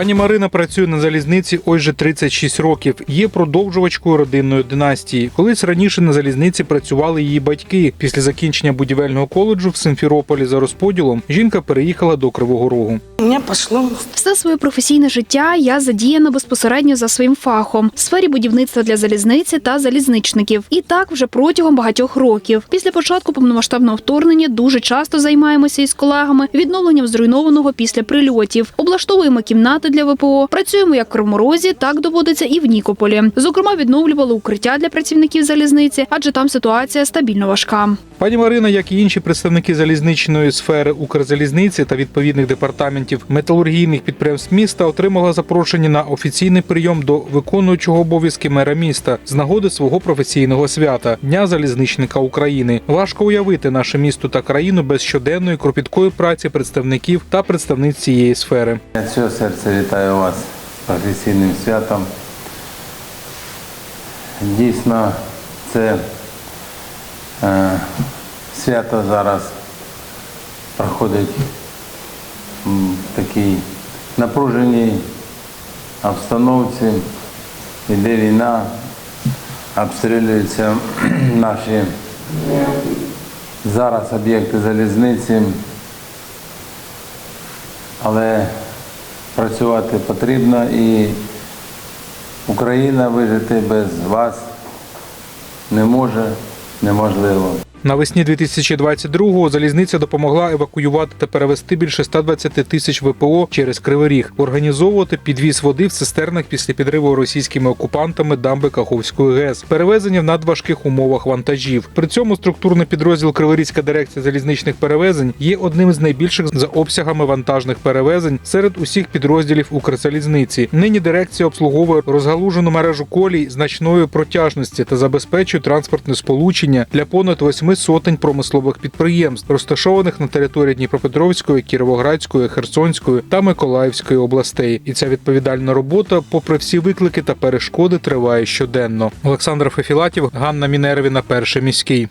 Пані Марина працює на залізниці ось же 36 років. Є продовжувачкою родинної династії. Колись раніше на залізниці працювали її батьки. Після закінчення будівельного коледжу в Симферополі за розподілом жінка переїхала до Кривого Рогу. У меня пошло Все своє професійне життя я задіяна безпосередньо за своїм фахом в сфері будівництва для залізниці та залізничників. І так вже протягом багатьох років. Після початку повномасштабного вторгнення дуже часто займаємося із колегами відновленням зруйнованого після прильотів. Облаштовуємо кімнати для ВПО. Працюємо як в Кривморозі, так доводиться і в Нікополі. Зокрема, відновлювали укриття для працівників залізниці, адже там ситуація стабільно важка. Пані Марина, як і інші представники залізничної сфери Укрзалізниці та відповідних департаментів металургійних підприємств міста, отримала запрошення на офіційний прийом до виконуючого обов'язки мера міста з нагоди свого професійного свята Дня залізничника України. Важко уявити наше місто та країну без щоденної кропіткої праці представників та представниць цієї сфери. Цього серця вітаю вас з професійним святом. Дійсно, це е, свято зараз проходить в такій напруженій обстановці. Іде війна, обстрілюються наші зараз об'єкти залізниці. Але працювати потрібно і Україна вижити без вас не може, неможливо. Навесні 2022-го залізниця допомогла евакуювати та перевести більше 120 тисяч ВПО через Кривий Ріг, організовувати підвіз води в цистернах після підриву російськими окупантами дамби Каховської ГЕС, перевезення в надважких умовах вантажів. При цьому структурний підрозділ Криворізька дирекція залізничних перевезень є одним з найбільших за обсягами вантажних перевезень серед усіх підрозділів Укрзалізниці. Нині дирекція обслуговує розгалужену мережу колій значної протяжності та забезпечує транспортне сполучення для понад восьми сотень промислових підприємств, розташованих на території Дніпропетровської, Кіровоградської, Херсонської та Миколаївської областей. І ця відповідальна робота, попри всі виклики та перешкоди, триває щоденно. Олександр Фефілатів, Ганна Мінервіна, перший міський.